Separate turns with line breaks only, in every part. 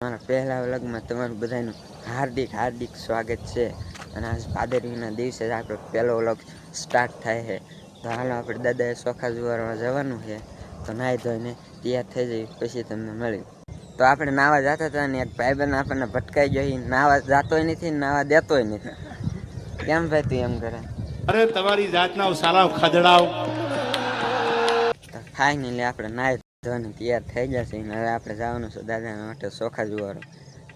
મારા પહેલા વ્લોગમાં તમારું બધાનું હાર્દિક હાર્દિક સ્વાગત છે. અને આજ પાદરીના દિવસે જ આપણો પહેલો વ્લોગ સ્ટાર્ટ થાય છે. તો હાલો આપણે દાદાએ ચોખા જુવારમાં જવાનું છે. તો નાહી ધોઈને તૈયાર થઈ જઈ પછી તમને મળી તો આપણે નાવા જતા હતા ને એક ભાઈબંધ આપણને ભટકાઈ ગયો નાવા જાતોય નથી નાવા દેતોય નથી. કેમ ભાઈ તું એમ કરે?
અરે તમારી જાતના સાલા ખદડાવ
ફાઇનલી આપણે નાહી ધોઈને તૈયાર થઈ જશે. ને હવે આપણે જવાનું છે દાદાના માટે ચોખા જુવારો.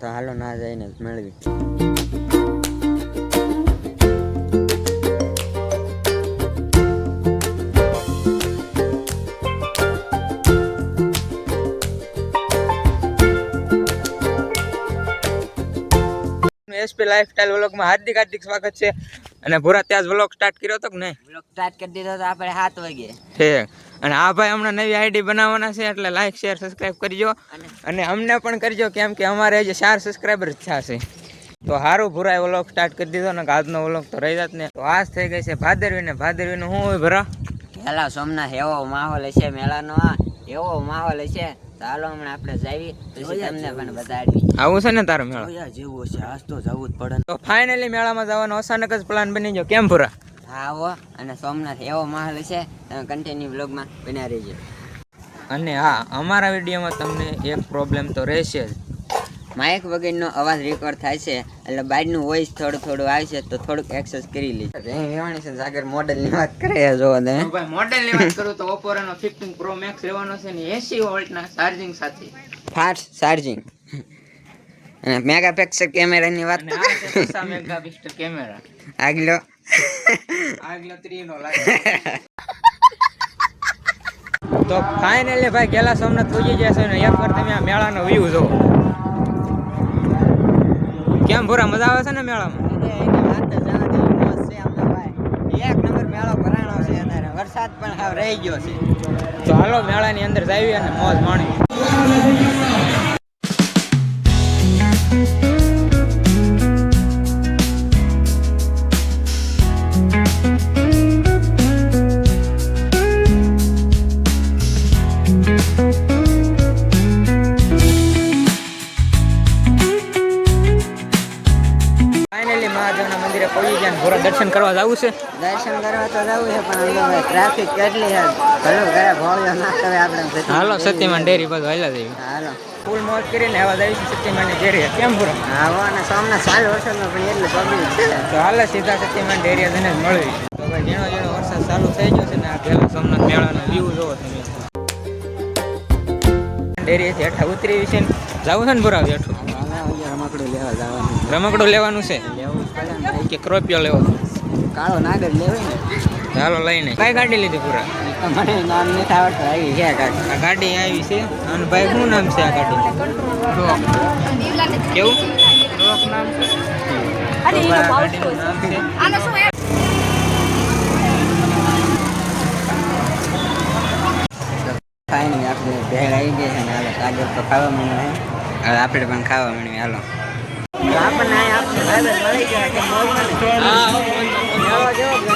તો હાલો ના જઈને જ મેળવી. એસપી લાઈફસ્ટાઈલ વ્લોગમાં હાર્દિક હાર્દિક સ્વાગત છે. અને ભૂરા ત્યાં વ્લોગ સ્ટાર્ટ કર્યો હતો કે નહીં?
વ્લોગ સ્ટાર્ટ કરી દીધો તો આપણે સાત વાગે
ઠીક. અને આ ભાઈ હમણાં નવી આઈડી બનાવવાના છે એટલે લાઈક શેર સબસ્ક્રાઇબ કરજો. અને અમને પણ કરજો કેમ કે અમારે જે ચાર સબસ્ક્રાઈબર થશે. તો સારું ભૂરાય વ્લોગ સ્ટાર્ટ કરી દીધો ને આજનો વ્લોગ તો રહી જાત ને. તો આજ થઈ ગઈ છે ભાદરવી ને ભાદરવીનું શું હોય ભરા?
પેલા સોમનાથ એવો માહોલ હશે મેળાનો આ એવો માહોલ હશે. ચાલો હમણાં આપણે જાવી પછી તમને પણ બતાડી
આવું છે ને તારો મેળો?
જેવું હશે આજ તો જવું જ પડે.
તો ફાઇનલી મેળામાં જવાનો અચાનક જ પ્લાન બની ગયો. કેમ ભૂરા?
આવો અને સોમનાથ એવો માહોલ છે તમે કન્ટિન્યુ બ્લોગમાં બના રહેજો.
અને હા અમારા વિડીયોમાં તમને એક પ્રોબ્લેમ તો રહેશે જ.
માઇક વગેરેનો અવાજ રેકોર્ડ થાય છે એટલે બાઇકનું વોઇસ થોડું થોડું આવે છે તો થોડુંક એક્સેસ કરી લેજો.
રેવાણી છે જાગર મોડેલની વાત કરે જો તમે
ભાઈ મોડેલની વાત કરું તો ઓપોરાનો નો 15 પ્રો મેક્સ લેવાનો છે ને 80 વોલ્ટ ના ચાર્જિંગ સાથે.
ફાસ્ટ ચાર્જિંગ અને પિક્સલ કેમેરાની વાત
છે 6 મેગાપિક્સલ કેમેરા.
આગલો.
આગલો 3 નો લાગે.
તો ફાઇનલી ભાઈ ગેલા સોમનાથ પૂજી જશે ને એક વાર તમે આ મેળાનો વ્યૂ જો કેમ ભૂરા મજા આવે છે ને મેળામાં?
એક નંબર મેળો ભરાણો છે અત્યારે. વરસાદ પણ હાવ રહી ગયો છે.
તો હાલો મેળાની અંદર જાવી અને મોજ માણી ભૂરા દર્શન કરવા જવું છે?
દર્શન કરવા તો જવું છે પણ ટ્રાફિક કેટલી છે. ઘણું ઘરે ભોળ્યો ના કરે આપણે
હાલો સત્યમાન ડેરી બધું હાલ્યા જઈએ.
હાલો.
ફૂલ મોજ કરીને આવા જાય છે સત્યમાનની ડેરી કેમ પૂરો?
આવો અને સોમનાથ સારું વરસાદમાં પણ એટલે પબ્લિક છે.
તો હાલે સીધા સત્યમાન ડેરી જઈને જ મળવી તો ભાઈ ઝીણો ઝીણો વરસાદ ચાલુ થઈ ગયો છે ને આ પહેલા સોમનાથ મેળાનો વ્યૂ જોવો તમે. ડેરીએથી હેઠા ઉતરી છે ને. જવું છે ને ભૂરા હેઠું?
રમકડું લેવા જવાનું
રમકડું લેવાનું છે?
લેવું
કે ક્રોપિયો લેવો
કાળો નાગર લેવાય ને?
ચાલો લઈને. કઈ ગાડી લીધી પૂરા?
મને નામ નથી આવડતું આવી છે કાંઈક
આ ગાડી આવી છે. અને ભાઈ શું નામ છે આ ગાડી? કેવું? નામ છે?
આપણે ભેળ આવી ગયા છે ને હાલો કાગળ તો ખાવા મળ્યું
હવે આપણે પણ ખાવા મળ્યું હાલો.
આપણને અહીં આપણે ભાઈ મળી ગયા કે મોજમાં ને મેળો જેવો જ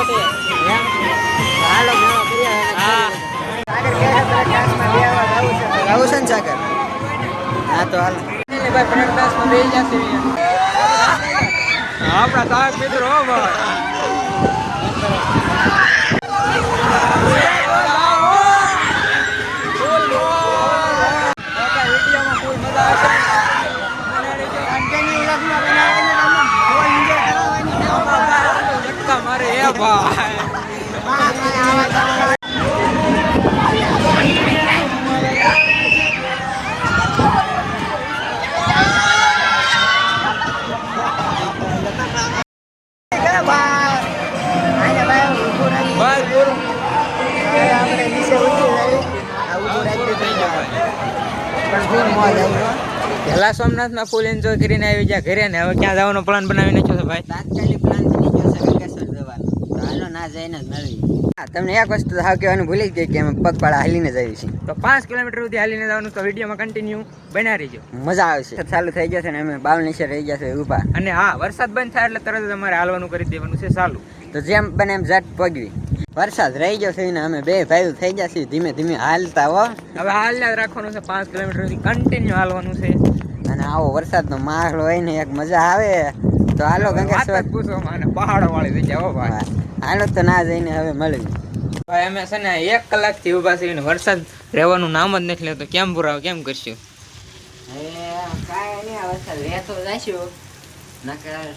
ગમ્યો. એમ? હાલો મેળો કરીએ હવે. સાગર ક્લાસમાં બે હા તો હાલો
ભાઈ પ્રગટાસમાં બેસી જશે આપણા સાહેબ મિત્રો ભાઈ મારે એ ભાઈ બસ પૂરું પહેલા સોમનાથમાં ફૂલ એન્જોય કરીને આવી ગયા. ઘરે ને હવે ક્યાં જવાનો પ્લાન બનાવી નાખ્યો છે ભાઈ?
તાત્કાલિક પ્લાન થઈ ગયો છે ગંગેશ્વર જવાનો તો હાલો ના જઈને જ મળવી તમને એક વસ્તુ હાવ કહેવાનું ભૂલી જ ગઈ કે અમે પગપાળા હાલીને જઈએ છીએ.
તો પાંચ કિલોમીટર સુધી હાલીને જવાનું તો વિડીયોમાં કન્ટિન્યુ બના રહીજો.
મજા આવશે ચાલુ થઈ જશે ને અમે બાલ નીચે રહી જશે ઊભા.
અને હા વરસાદ બંધ થાય એટલે તરત જ અમારે હાલવાનું કરી દેવાનું છે ચાલુ.
તો જેમ બને એમ ઝટ પગવી. વરસાદ રહી ગયો છે ને અમે બે ભાઈઓ થઈ જશે ધીમે ધીમે હાલતા હો.
હવે હાલ્યા જ રાખવાનું છે પાંચ કિલોમીટર સુધી કન્ટિન્યુ હાલવાનું છે.
અને આવો વરસાદનો માહોલ હોય ને એક મજા આવે. તો હાલો ગંગેશ્વર
પૂછો મને પહાડો વાળી જગ્યા હો ભાઈ.
આનો તો ના જઈને હવે મળી
ભાઈ અમે છે ને એક કલાકથી ઊભા છીએ વરસાદ રહેવાનું નામ જ નથી લેતો. કેમ પુરાવો કેમ કરશું?
કાંઈ નહીં વરસાદ રહેતો જઈશું નકર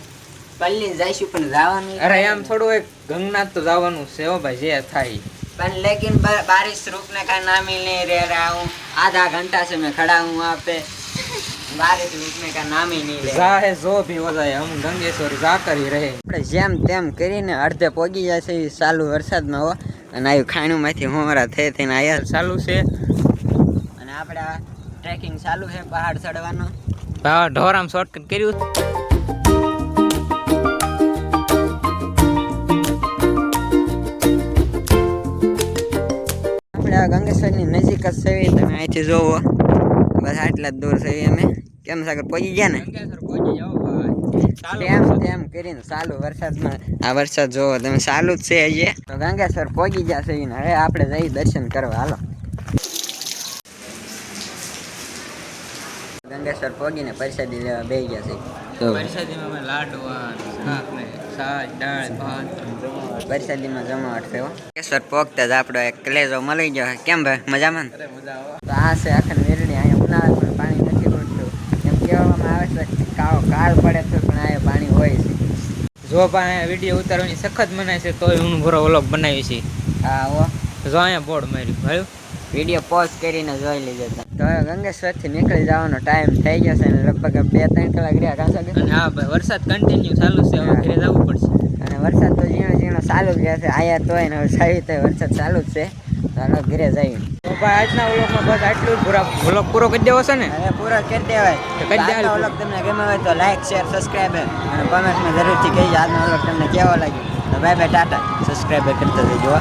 પલ્લી જઈશું પણ જવાનું
અરે એમ થોડું એક ગંગનાથ તો જવાનું છે હો ભાઈ જે થાય.
પણ લેકિન બારિશ રૂકને કાંઈ ના મિલને રે રહા હું આધા ઘંટા છે મેં ખડા હું આપે. જાહે
જો ભી વજાય હમ ગંગેશ્વર જા કરી
આપણે જેમ તેમ કરીને અડધે પોગી જાય છે ચાલુ વરસાદમાં હો. અને આવ્યું ખાણુંમાંથી હોમરા થઈ થઈને આયા
ચાલુ છે.
અને આપણે ટ્રેકિંગ ચાલુ છે પહાડ ચડવાનો.
હા ઢોરામ શોર્ટકટ કર્યું.
ગંગેશ્વરની નજીક જ છે તમે અહીંથી જોવો. બસ આટલા જ દૂર છે અમે. કેમ સાગર પહોંચી ગયા ને?
ગંગેશ્વર પહોંચી
તેમ તેમ કરીને ચાલુ વરસાદમાં આ વરસાદ જોવો તમે ચાલુ જ છે હજી. તો ગંગેશ્વર પહોંચી જશે ને હવે આપણે જઈ દર્શન કરવા હાલો. ગંગેશ્વર પહોંચીને પ્રસાદી લેવા બે ગયા છે. તો
વરસાદીમાં લાડવા
પ્રસાદીમાં જમાવટ થયો ગંગેશ્વર પહોંચતા જ આપણો એક કલેજો મળી ગયો કેમ ભાઈ મજામાં
મજા આવે.
તો આ છે આખા વેરડી અહીંયા ઉનાળામાં પાણી નથી પડતું એમ કહેવામાં આવે છે કે કાળો કાળ પડે છે પણ અહીંયા પાણી હોય છે
જો પણ વીડિયો ઉતારવાની સખત મનાય છે તોય હું ભરો વ્લોગ બનાવી છે.
હા હો.
જો અહીંયા બોર્ડ માર્યું ભાઈ
વીડિયો પોઝ કરીને જોઈ લીધો તો હવે ગંગેશ્વરથી નીકળી જવાનો ટાઈમ થઈ ગયો છે અને લગભગ બે ત્રણ કલાક રહ્યા કાં?
અને હા ભાઈ વરસાદ કન્ટિન્યુ ચાલુ છે હવે ઘરે જવું પડશે.
અને વરસાદ તો ઝીણો ઝીણો ચાલુ જ છે આયા તોય ને હવે સારી રીતે વરસાદ ચાલુ જ છે. હાલો ઘરે જઈએ
તો ભાઈ આજના વ્લોગમાં બસ આટલું જ. પૂરા વ્લોગ પૂરો કરી દેવો છે ને?
હવે પૂરો કરી દેવાય.
તો કરી દેવાય.
વ્લોગ તમને ગમે હોય તો લાઈક શેર સબસ્ક્રાઈબ અને કોમેન્ટમાં જરૂરથી કહેજો આજનો વ્લોગ તમને કેવો લાગ્યો. તો ભાઈ ભાઈ ટાટા. સબસ્ક્રાઈબ કરતા જજો.